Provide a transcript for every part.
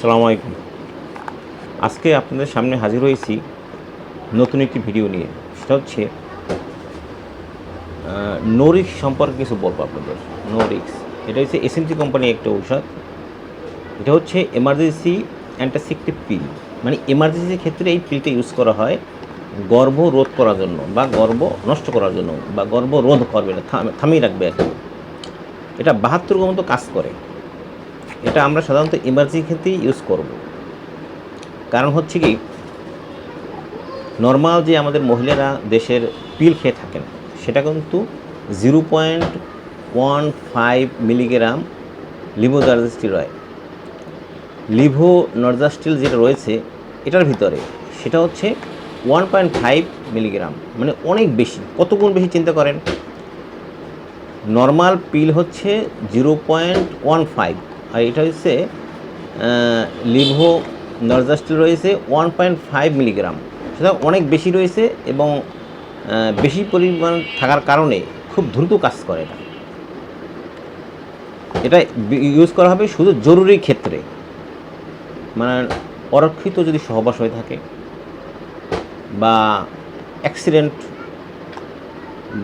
আসসালামু আলাইকুম। আজকে আপনাদের সামনে হাজির হয়েছি নতুন একটি ভিডিও নিয়ে। সেটা হচ্ছে নোরিক্স সম্পর্কে কিছু বলব আপনাদের। নোরিক্স এটা হচ্ছে এসএমসি কোম্পানি একটা ঔষধ। এটা হচ্ছে এমার্জেন্সি অ্যান্টাসেপ্টিভ পিল মানে এমার্জেন্সির ক্ষেত্রে এই পিলটা ইউজ করা হয় গর্ভ রোধ করার জন্য বা গর্ভ নষ্ট করার জন্য বা গর্ভ রোধ করবে না, থাম- থামিয়ে রাখবে। এটা বাহাত্তর মতো কাজ করে। এটা আমরা সাধারণত ইমার্জেন্সি ক্ষেত্রেই ইউজ করব। কারণ হচ্ছে কি নর্মাল যে আমাদের মহিলারা দেশের পিল খেয়ে থাকেন, সেটা কিন্তু zero point one five milligram levonorgestrel রয় লিভো নর্জাস্টিল যেটা রয়েছে, এটার ভিতরে সেটা হচ্ছে ওয়ান পয়েন্ট ফাইভ মিলিগ্রাম মানে অনেক বেশি। কত গুণ বেশি চিন্তা করেন? নর্মাল পিল হচ্ছে জিরো পয়েন্ট ওয়ান ফাইভ আর এটা হচ্ছে লিভো নর্জাস্টিল রয়েছে ওয়ান পয়েন্ট ফাইভ মিলিগ্রাম সেটা অনেক বেশি রয়েছে এবং বেশি পরিমাণ থাকার কারণে খুব দ্রুত কাজ করে এটা। এটা ইউজ করা হবে শুধু জরুরি ক্ষেত্রে। মানে অরক্ষিত যদি সহবাস হয়ে থাকে বা অ্যাক্সিডেন্ট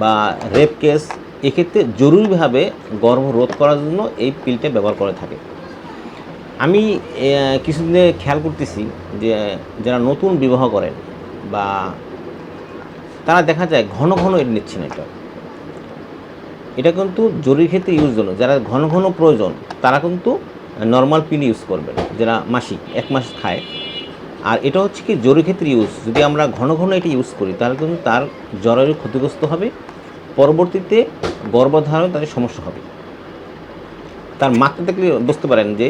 বা রেপ কেস এক্ষেত্রে জরুরিভাবে গর্ভ রোধ করার জন্য এই পিলটা ব্যবহার করে থাকে। আমি কিছুদিনে খেয়াল করতেছি যে, যারা নতুন বিবাহ করেন বা তারা দেখা যায় ঘন ঘন এটা নিচ্ছে না এটা। এটা কিন্তু জরুরি ক্ষেত্রে ইউজ জন্য। যারা ঘন ঘন প্রয়োজন, তারা কিন্তু নর্মাল পিল ইউজ করবেন। যারা মাসিক, এক মাস খায়। আর এটা হচ্ছে কি জরুরি ক্ষেত্রে ইউজ যদি আমরা ঘন ঘন এটা ইউজ করি, তাহলে কিন্তু তার জরায়ু ক্ষতিগ্রস্ত হবে। পরবর্তীতে গর্ভধারণ তাদের সমস্যা হবে। তার মাত্রা দেখলে বুঝতে পারেন যে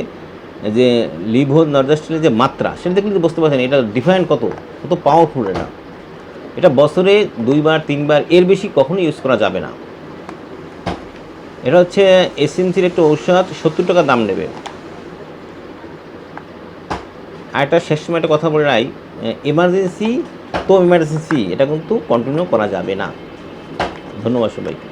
যে লিভো নর্জাস্টিলের যে মাত্রা, সেটা দেখলে বুঝতে পারছেন এটা ডিফারেন্ট কত কত পাওয়ারফুল এটা। এটা বছরে দুইবার, তিনবার, এর বেশি কখনোই ইউজ করা যাবে না। এটা হচ্ছে এসএমসির একটা ঔষধ, সত্তর টাকা দাম নেবে। আর একটা শেষ সময় একটা কথা বলে রাই এমার্জেন্সি তো এমার্জেন্সি এটা কিন্তু কন্টিনিউ করা যাবে না। ধন্যবাদ সবাইকে।